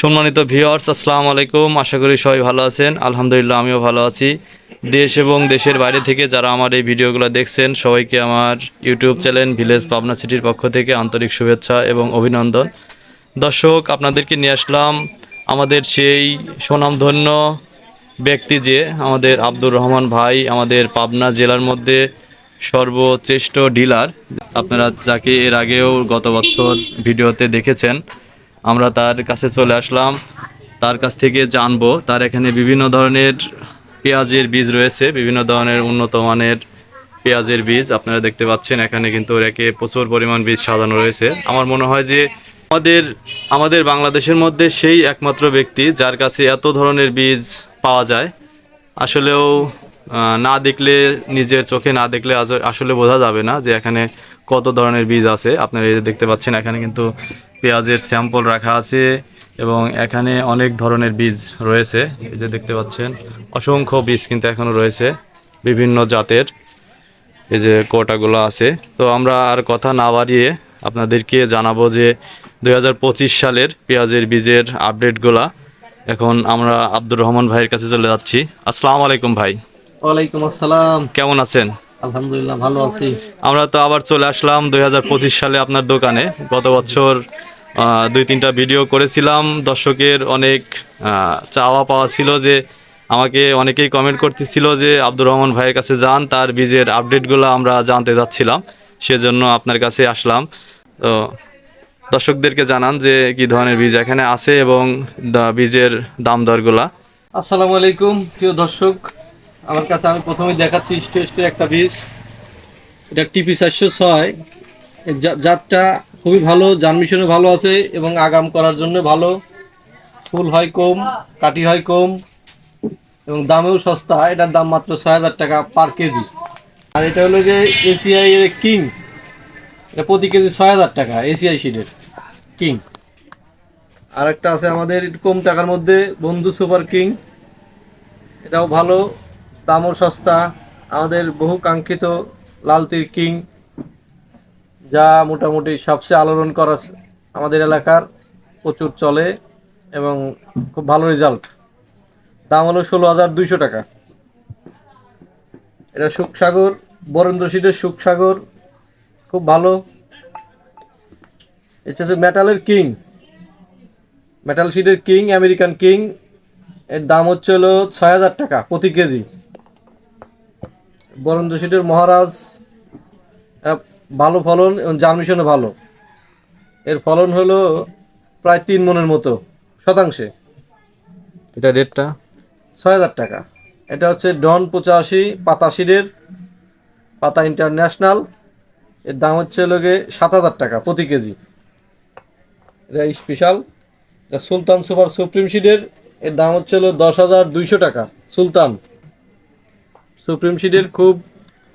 সম্মানিত ভিউয়ার্স, আসসালামু আলাইকুম। আশা করি সবাই ভালো আছেন। আলহামদুলিল্লাহ, আমিও ভালো আছি। দেশ এবং দেশের বাইরে থেকে যারা আমার এই ভিডিওগুলো দেখছেন, সবাইকে আমার ইউটিউব চ্যানেল ভিলেজ পাবনা সিটির পক্ষ থেকে আন্তরিক শুভেচ্ছা এবং অভিনন্দন। দর্শক, আপনাদেরকে নিয়ে আসলাম আমাদের সেই সুনামধন্য ব্যক্তি যে আমাদের আব্দুর রহমান ভাই, আমাদের পাবনা জেলার মধ্যে সর্বশ্রেষ্ঠ ডিলার। আপনারা যাকে এর আগেও গত বছর ভিডিওতে দেখেছেন আমরা তার কাছে চলে আসলাম। তার কাছ থেকে জানব, তার এখানে বিভিন্ন ধরনের পেঁয়াজের বীজ রয়েছে, বিভিন্ন ধরনের উন্নত মানের পেঁয়াজের বীজ। আপনারা দেখতে পাচ্ছেন, এখানে কিন্তু রেখে প্রচুর পরিমাণ বীজ সাজানো রয়েছে। আমার মনে হয় যে আমাদের আমাদের বাংলাদেশের মধ্যে সেই একমাত্র ব্যক্তি যার কাছে এত ধরনের বীজ পাওয়া যায়। আসলেও না দেখলে, নিজের চোখে না দেখলে আসলে বোঝা যাবে না যে এখানে কত ধরনের বীজ আছে। আপনারা এই দেখতে পাচ্ছেন, এখানে কিন্তু পেঁয়াজের স্যাম্পল রাখা আছে এবং এখানে অনেক ধরনের বীজ রয়েছে এই যে দেখতে পাচ্ছেন। অসংখ্য বীজ কিন্তু এখনও রয়েছে বিভিন্ন জাতের এই যে কোটাগুলো আছে। তো আমরা আর কথা না বাড়িয়ে আপনাদেরকে জানাব যে দুই হাজার পঁচিশ সালের পেঁয়াজের বীজের আপডেটগুলা। এখন আমরা আব্দুর রহমান ভাইয়ের কাছে চলে যাচ্ছি। আসসালামু আলাইকুম ভাই। ওয়ালাইকুম আসসালাম। কেমন আছেন? আলহামদুলিল্লাহ ভালো আছি। আমরা তো আবার চলে আসলাম দুই হাজার পঁচিশ সালে আপনার দোকানে। গত বছর দুই তিনটা ভিডিও করেছিলাম। দর্শকের অনেক চাওয়া পাওয়া ছিল যে আমাকে অনেকেই কমেন্ট করতেছিল যে আব্দুর রহমান ভাইয়ের কাছে যান, তার বীজের আপডেটগুলো আমরা জানতে যাচ্ছিলাম। সেজন্য আপনার কাছে আসলাম। তো দর্শকদেরকে জানান যে কি ধরনের বীজ এখানে আছে এবং বীজের দাম দরগুলা। আসসালামু আলাইকুম, প্রিয় দর্শক। আমার কাছে আমি প্রথমে দেখাচ্ছি স্টেস্টের একটা বীজ। এটা টিপি চারশো ছয়। জাতটা খুবই ভালো জানমিশনে ভালো আছে এবং আগাম করার জন্য ভালো। ফুল হয় কম কাটি হয় কম এবং দামেও সস্তা। এটার দাম মাত্র ছয় হাজার টাকা পার কেজি। আর এটা হলো যে এসিআই এর কিং। এটা প্রতি কেজি ছয় হাজার টাকা এসিআই শিটের কিং। আর একটা আছে আমাদের কম টাকার মধ্যে, বন্ধু সুপার কিং। এটাও ভালো, দামও সস্তা। আমাদের বহু কাঙ্ক্ষিত লালতির কিং। যা মোটামুটি সবচেয়ে আলোড়ন করা আমাদের এলাকার প্রচুর চলে এবং খুব ভালো রেজাল্ট দাম হলো ষোলো হাজার দুইশো টাকা। এটা সুখসাগর, বরেন্দ্র সিটের সুখসাগর, খুব ভালো। এটা হচ্ছে মেটালের কিং মেটাল সিটের কিং আমেরিকান কিং এর দাম হচ্ছে হলো ছয় হাজার টাকা প্রতি কেজি। বরেন্দ্র সিটের মহারাজ ভালো ফলন এবং জার্মিশনও ভালো। এর ফলন হলো প্রায় তিন মনের মতো শতাংশে। এটা রেটটা? ছয় হাজার টাকা। এটা হচ্ছে ডন পঁচাশি পাতা শিটের পাতা ইন্টারন্যাশনাল। এর দাম হচ্ছে লোকে সাত হাজার টাকা প্রতি কেজি। এটা স্পেশাল এটা সুলতান সুপার সুপ্রিম শিটের এর দাম হচ্ছে হলো দশ হাজার দুইশো টাকা সুলতান। সুপ্রিম শিটের খুব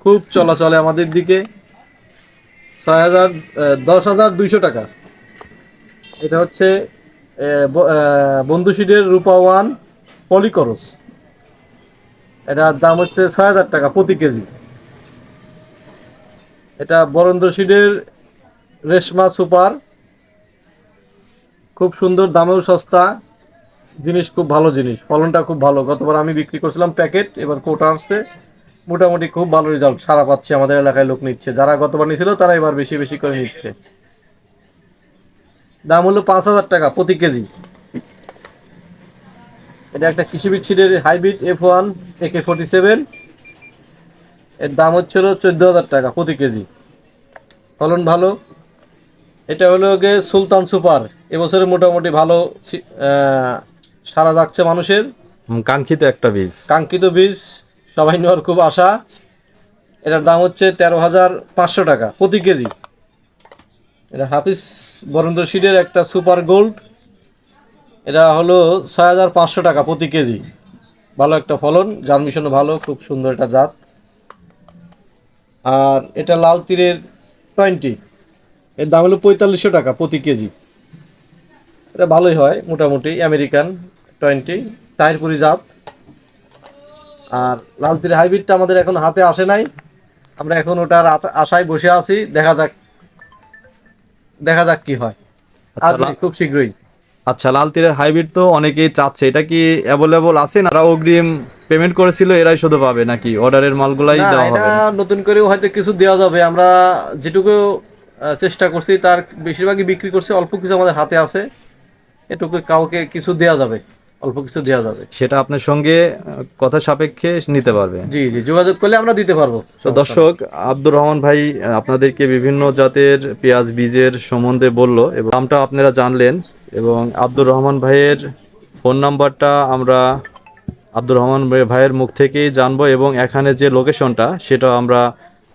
খুব চলাচলে আমাদের দিকে। ছয় হাজার দশ হাজার দুইশো টাকা। এটা হচ্ছে আহ, ব- আহ, বন্ধু শিটের রূপা ওয়ান পলিকরস। এটার দাম হচ্ছে ছয় হাজার টাকা প্রতি কেজি। এটা বরেন্দ্র শিটের রেশমা সুপার। খুব সুন্দর দামেও সস্তা। জিনিস খুব ভালো জিনিস ফলনটা খুব ভালো। গতবার আমি বিক্রি করছিলাম প্যাকেট এবার কোটা আসছে। মোটামুটি খুব ভালো রেজাল্ট সারা পাচ্ছে আমাদের এলাকায় লোক নিচ্ছে। যারা গতবার নিয়েছিল তারা এবার বেশি বেশি করে নিচ্ছে। দাম হলো পাঁচ হাজার টাকা প্রতি কেজি। এটা একটা কৃষি বিচ্ছিদের hybrid F one AK forty seven. এর দাম হচ্ছিল চোদ্দ হাজার টাকা প্রতি কেজি। ফলন ভালো। এটা হলো গিয়ে সুলতান সুপার। এবছরে মোটামুটি ভালো সারা যাচ্ছে মানুষের। কাঙ্ক্ষিত একটা বীজ। কাঙ্ক্ষিত বীজ। সবাই নেওয়ার খুব আশা। এটার দাম হচ্ছে তেরো হাজার পাঁচশো টাকা প্রতি কেজি। এটা হাফিজ বরেন্দ্র শিটের একটা সুপার গোল্ড। এটা হলো ছয় হাজার পাঁচশো টাকা প্রতি কেজি। ভালো একটা ফলন, জার্মিশনও ভালো, খুব সুন্দর একটা জাত। আর এটা লাল তীরের টোয়েন্টি এর দাম হলো পঁয়তাল্লিশশো টাকা প্রতি কেজি। এটা ভালোই হয়, মোটামুটি আমেরিকান টোয়েন্টি টাইরপুরি জাত। আর লাল তীরের হাইব্রিডটা আমাদের এখন হাতে আসে নাই। আমরা এখন ওটার আশায় বসে আছি দেখা যাক দেখা যাক কি হয়। আচ্ছা, খুব শীঘ্রই। আচ্ছা লাল তীরের হাইব্রিড তো অনেকেই চাচ্ছে। এটা কি অ্যাভেলেবল আছে না? অগ্রিম পেমেন্ট করেছিল এরাই শুধু পাবে নাকি? অর্ডারের মালগুলাই দেওয়া হবে নতুন করেও হয়তো কিছু দেওয়া যাবে। আমরা যেটুকু চেষ্টা করছি তার বেশিরভাগই বিক্রি করছি অল্প কিছু আমাদের হাতে আছে। এটুকু কাউকে কিছু দেওয়া যাবে। অল্প কিছু দেওয়া যাবে। সেটা আপনার সঙ্গে কথা সাপেক্ষে নিতে পারবে। জি জি যোগাযোগ করলে আমরা দিতে পারব। তো দর্শক আব্দুর রহমান ভাই আপনাদেরকে বিভিন্ন জাতের পেঁয়াজ বীজের সম্বন্ধে বলল এবং দামটা আপনারা জানলেন এবং আব্দুর রহমান ভাইয়ের ফোন নাম্বারটা আমরা আব্দুর রহমান ভাইয়ের মুখ থেকেই জানব এবং এখানে যে লোকেশনটা সেটা আমরা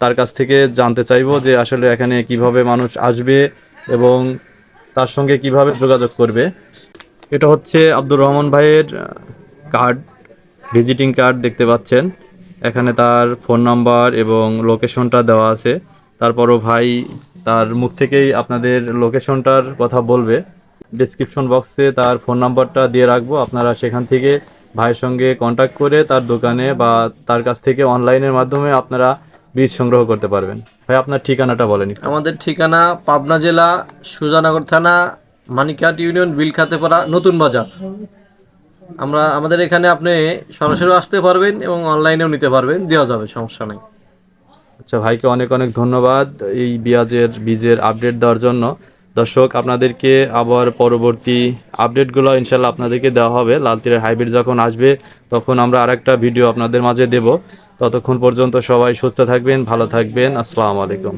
তার কাছ থেকে জানতে চাইব যে আসলে এখানে কীভাবে মানুষ আসবে এবং তার সঙ্গে কীভাবে যোগাযোগ করবে। এটা হচ্ছে আব্দুর রহমান ভাইয়ের কার্ড ভিজিটিং কার্ড দেখতে পাচ্ছেন। এখানে তার ফোন নাম্বার এবং লোকেশনটা দেওয়া আছে। তারপরও ভাই তার মুখ থেকেই আপনাদের লোকেশনটার কথা বলবে। ডিসক্রিপশন বক্সে তার ফোন নাম্বারটা দিয়ে রাখব। আপনারা সেখান থেকে ভাইয়ের সঙ্গে কন্ট্যাক্ট করে তার দোকানে বা তার কাছ থেকে অনলাইনের মাধ্যমে আপনারা বীজ সংগ্রহ করতে পারবেন। ভাই, আপনার ঠিকানাটা বলেন আমাদের ঠিকানা পাবনা জেলা, সুজানগর থানা মানিকহাট ইউনিয়ন বিলখাতেপাড়া নতুন বাজার। আমরা, আমাদের এখানে আপনি সরাসরি আসতে পারবেন এবং অনলাইনেও নিতে পারবেন, দেওয়া যাবে, সমস্যা নেই। আচ্ছা ভাইকে অনেক অনেক ধন্যবাদ এই পেঁয়াজের বীজের আপডেট দেওয়ার জন্য। দর্শক, আপনাদেরকে আবার পরবর্তী আপডেটগুলো ইনশাল্লাহ আপনাদেরকে দেওয়া হবে। লাল তীরের হাইব্রিড যখন আসবে, তখন আমরা আরেকটা ভিডিও আপনাদের মাঝে দেব। ততক্ষণ পর্যন্ত সবাই সুস্থ থাকবেন, ভালো থাকবেন। আসসালামু আলাইকুম।